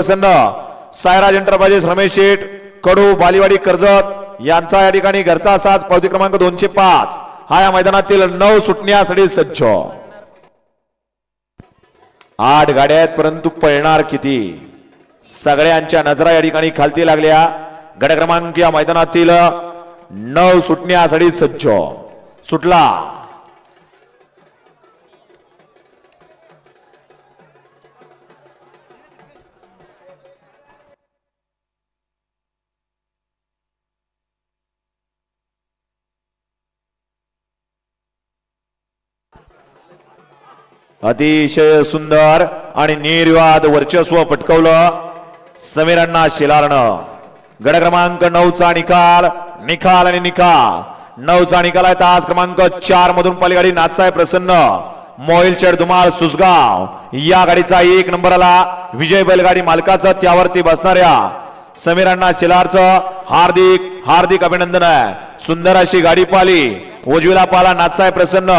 प्रसन्न. Sairaj enterprises Ramesh Sheth Kadu Baliwadi Karjat यांचा या ठिकाणी घरचा साज पावती क्रमांक दोनशे पाच. हा या मैदानातील नऊ सुटण्यासाठी सज्ज. आठ गाड्या आहेत परंतु पळणार किती? सगळ्यांच्या नजरा या ठिकाणी खालती लागल्या. गड क्रमांक या मैदानातील नऊ सुटण्यासाठी सज्ज. सुटला. अतिशय सुंदर आणि निर्वाद वर्चस्व पटकवलं समीरांना शिलारण गड क्रमांक नऊचा निकाल निकाल आणि निकाल. नऊचा निकाल आहे तास क्रमांक चार मधून पलीकडे नाथसाहेब प्रसन्न मोहिलचेड धुमाल धुमाळ सुसगाव या गाडीचा एक नंबर आला. विजय बैलगाडी मालकाचं त्यावरती बसणाऱ्या समीरांना शिलारचं हार्दिक हार्दिक अभिनंदन आहे. सुंदर अशी गाडी पाली उजवीला पाला नाथसाहेब प्रसन्न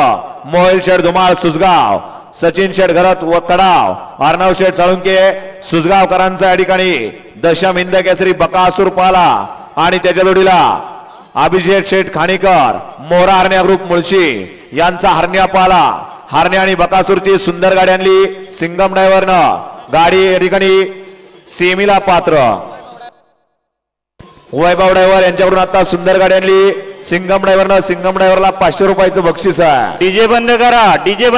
मोहिलचेड धुमाल धुमाळ सुसगाव सचिन शेठ घरात व तडाव. अर्णव शेठ साळुंके सुजगावकरांचा या ठिकाणी. दशम हिंद केसरी बकासूर पाला. आणि त्याच्या जोडीला अभिषेक शेठ खाणीकर मोरा हरण्या ग्रुप मुळशी. यांचा हरण्या पाला. हरण्या आणि बकासूरची सुंदर गाडी आणली. सिंगम ड्रायव्हरनं. गाडी या ठिकाणी सेमीला पात्र. वैभव ड्रायव्हर यांच्याकडून आता सुंदर गाडी आणली. सिंगम ड्रायव्हरनं सिंगम ड्रायव्हरला पाचशे रुपयाचं बक्षीस आहे. डीजे बंद करा. डीजे